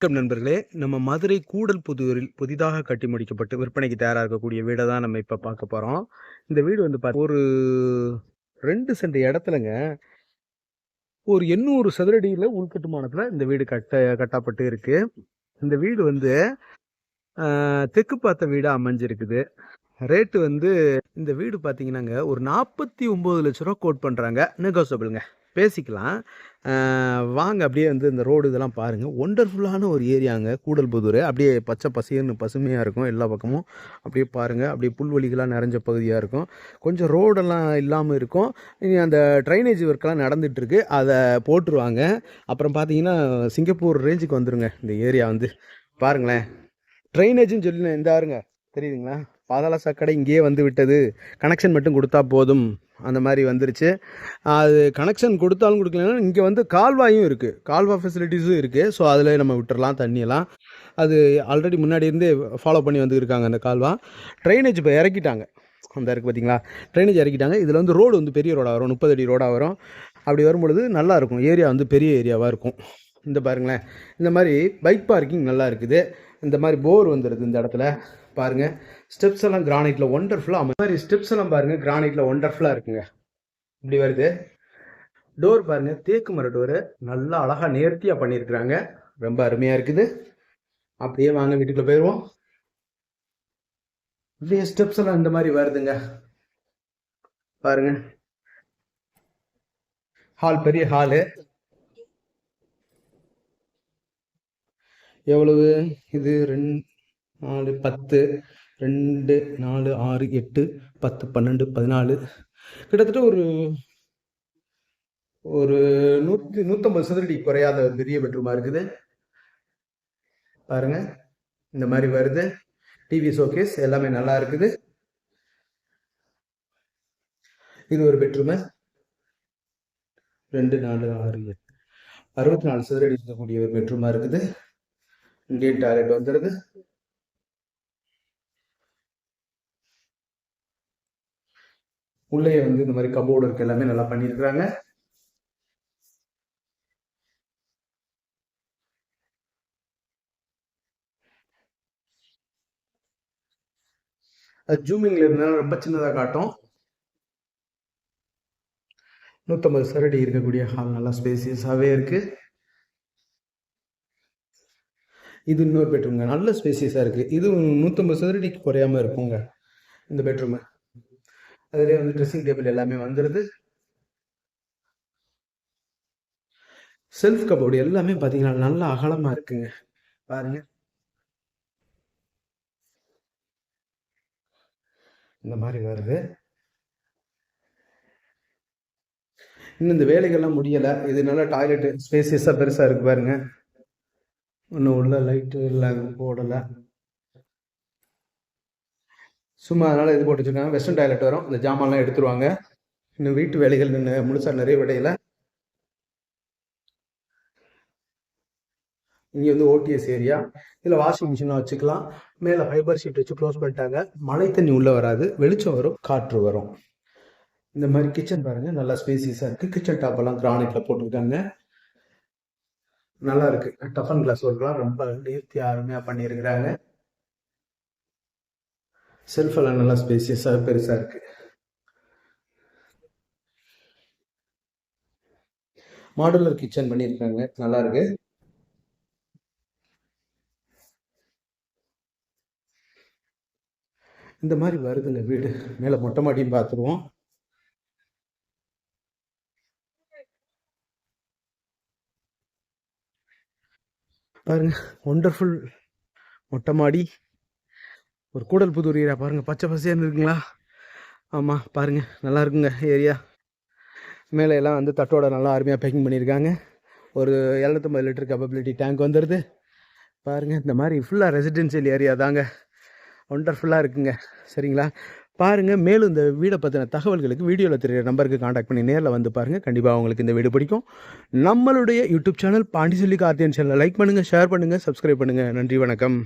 வணக்கம் நண்பர்களே. நம்ம மதுரை கூடல் புதூரில் புதிதாக கட்டி முடிக்கப்பட்டு விற்பனைக்கு தயாராக இருக்கக்கூடிய வீடை தான் நம்ம இப்போ பார்க்க போகிறோம் இந்த வீடு வந்து பார்த்து ஒரு ரெண்டு சென்ட் இடத்துலங்க ஒரு எண்ணூறு சதுரடியில் உள்கட்டுமானத்தில் இந்த வீடு கட்ட கட்டப்பட்டு இருக்குது இந்த வீடு வந்து தெற்கு பார்த்த வீடாக அமைஞ்சிருக்குது. ரேட்டு வந்து இந்த வீடு பார்த்தீங்கன்னாங்க ஒரு நாற்பத்தி ஒம்பது லட்ச ரூபா கோட் பண்ணுறாங்க நெகோசபிளுங்க பேசிக்கலாம். வாங்க அப்படியே வந்து இந்த ரோடு இதெல்லாம் பாருங்கள் ஒண்டர்ஃபுல்லான ஒரு ஏரியாங்க கூடல்புதூர் அப்படியே பச்சை பசியன்னு பசுமையாக இருக்கும் எல்லா பக்கமும். அப்படியே பாருங்கள் அப்படியே புல்வெளிகளாக நிறைஞ்ச பகுதியாக இருக்கும். கொஞ்சம் ரோடெல்லாம் இல்லாமல் இருக்கும். அந்த ட்ரைனேஜ் ஒர்க்கெல்லாம் நடந்துகிட்ருக்கு அதை போட்டுருவாங்க. அப்புறம் பார்த்தீங்கன்னா சிங்கப்பூர் ரேஞ்சுக்கு வந்துடுங்க இந்த ஏரியா வந்து. பாருங்களேன். ட்ரைனேஜுன்னு சொல்லி இந்த ஆருங்க தெரியுதுங்களா? பாதாள சாக்கடை இங்கேயே வந்து விட்டது. கனெக்ஷன் மட்டும் கொடுத்தா போதும். அந்த மாதிரி வந்துருச்சு. அது கனெக்ஷன் கொடுத்தாலும் கொடுக்கலன்னா இங்கே வந்து கால்வாயும் இருக்குது கால்வா ஃபெசிலிட்டிஸும் இருக்குது ஸோ அதில் நம்ம விட்டுறலாம் தண்ணியெல்லாம் அது ஆல்ரெடி முன்னாடி இருந்தே ஃபாலோ பண்ணி வந்துருக்காங்க அந்த கால்வா. ட்ரைனேஜ் இப்போ இறக்கிட்டாங்க. அந்த இருக்குது பார்த்தீங்களா ட்ரைனேஜ் இறக்கிட்டாங்க. இதில் வந்து ரோடு வந்து பெரிய ரோடாக வரும். முப்பது அடி ரோடாக வரும். அப்படி வரும்பொழுது நல்லாயிருக்கும் ஏரியா வந்து பெரிய ஏரியாவாக இருக்கும். இந்த பாருங்களேன். இந்த மாதிரி பைக் பார்க்கிங் நல்லா இருக்குது. இந்த மாதிரி போர் வந்துடுது இந்த இடத்துல. பாருங்கள் ஸ்டெப்ஸ் எல்லாம் கிரானைட்டில் ஒண்டர்ஃபுல்லாக அந்த மாதிரி ஸ்டெப்ஸ் எல்லாம் பாருங்கள் கிரானைட்டில் ஒண்டர்ஃபுல்லாக இருக்குங்க. இப்படி வருது. டோர் பாருங்கள் தேக்கு மர டோரு நல்லா அழகாக நேர்த்தியாக பண்ணியிருக்கிறாங்க. ரொம்ப அருமையாக இருக்குது. அப்படியே வாங்க வீட்டுக்குள்ளே போயிடுவோம் இப்படியே ஸ்டெப்ஸ் எல்லாம் இந்த மாதிரி வருதுங்க. பாருங்க. ஹால் பெரிய ஹாலு எவ்வளவு? இது ரெண்டு நாலு பத்து ரெண்டு நாலு ஆறு எட்டு பத்து பன்னெண்டு பதினாலு. கிட்டத்தட்ட ஒரு ஒரு நூற்றி நூற்றம்பது சதுரடி குறையாத பெரிய பெட்ரூமாக இருக்குது. பாருங்க இந்த மாதிரி வருது. டிவி ஷோகேஸ் எல்லாமே நல்லா இருக்குது. இது ஒரு பெட்ரூமு. ரெண்டு நாலு ஆறு எட்டு. அறுபத்தி நாலு சதுரடி இருக்கக்கூடிய ஒரு பெட்ரூமாக இருக்குது. இந்தியன் டாய்லெட் வந்துடுது உள்ளே வந்து இந்த மாதிரி கபோர்டு இருக்கு எல்லாமே நல்லா பண்ணியிருக்கிறாங்க. அது ஜூமிங்ல இருந்தாலும் ரொம்ப சின்னதாக காட்டும். நூற்றம்பது சரடி இருக்கக்கூடிய ஹால் நல்லா ஸ்பேசியஸாகவே இருக்குது இது இன்னொரு பெட்ரூம்ங்க நல்ல ஸ்பேசியஸாக இருக்குது இது நூற்றம்பது சதுரடிக்கு குறையாமல் இருக்குங்க. இந்த பெட்ரூமு அதுலேயே வந்து ட்ரெஸ்ஸிங் டேபிள் எல்லாமே வந்துடுது செல்ஃப் கபோர்டு எல்லாமே பார்த்தீங்கன்னா நல்லா அகலமாக இருக்குங்க. பாருங்க. இந்த மாதிரி வருது. இன்னும் இந்த வேலைகள்லாம் முடியலை. இது நல்லா டாய்லெட்டு ஸ்பேசியஸாக பெருசாக இருக்கு பாருங்க. இன்னும் உள்ள லைட்டு எல்லாம் போடலை. சும்மா அதனால் இது போட்டு வச்சுருக்காங்க வெஸ்டர்ன் டாய்லெட் வரும். இந்த ஜாமான்லாம் எடுத்துருவாங்க. இன்னும் வீட்டு வேலைகள் முழுசாக நிறைய விடையில இங்கே வந்து ஓடிஎஸ் ஏரியா இதில் வாஷிங் மிஷினாக வச்சுக்கலாம். மேலே ஃபைபர் ஷீட் வச்சு க்ளோஸ் பண்ணிட்டாங்க. மழை தண்ணி உள்ளே வராது. வெளிச்சம் வரும். காற்று வரும். இந்த மாதிரி கிச்சன் பாருங்கள் நல்லா ஸ்பேசியஸாக இருக்குது கிச்சன் டாப்பெல்லாம் கிரானைட்டில் போட்டிருக்காங்க. நல்லா இருக்குது டஃபன் கிளாஸ் ஒர்க்லாம் ரொம்ப நேர்த்தி அருமையாக பண்ணியிருக்கிறாங்க. செல்ஃபெல்லாம் நல்லா ஸ்பேசியஸாக பெருசாக இருக்கு. மாடுலர் கிச்சன் பண்ணியிருக்காங்க. நல்லா இருக்கு. இந்த மாதிரி வருதுங்க வீடு. மேலே மொட்டை மாடியும் பார்த்துருவோம் பாருங்க ஒண்டர்ஃபுல் மொட்டை மாடி. ஒரு கூடல் புதூர் ஏரியா பாருங்கள் பச்சை பசேன்னு இருக்குங்களா? ஆமாம் பாருங்கள் நல்லா இருக்குங்க ஏரியா. மேலே எல்லாம் வந்து தட்டோட நல்லா அருமையாக பேக்கிங் பண்ணியிருக்காங்க. ஒரு எழுநூத்தம்பது லிட்டர் கப்பபிலிட்டி டேங்க் வந்துடுது பாருங்கள் இந்த மாதிரி ஃபுல்லாக ரெசிடென்சியல் ஏரியா தாங்க. ஒண்டர்ஃபுல்லாக இருக்குங்க. சரிங்களா? பாருங்கள் மேலும் இந்த வீடை பற்றின தகவல்களுக்கு வீடியோவில் தெரியிற நம்பருக்கு காண்டாக்ட் பண்ணி நேரில் வந்து பாருங்கள் கண்டிப்பாக உங்களுக்கு இந்த வீடு பிடிக்கும். நம்மளுடைய யூடியூப் சேனல் பாண்டிச்செல்லி கார்த்தியன் சேனலை லைக் பண்ணுங்கள் ஷேர் பண்ணுங்கள் சப்ஸ்கிரைப் பண்ணுங்கள் நன்றி வணக்கம்.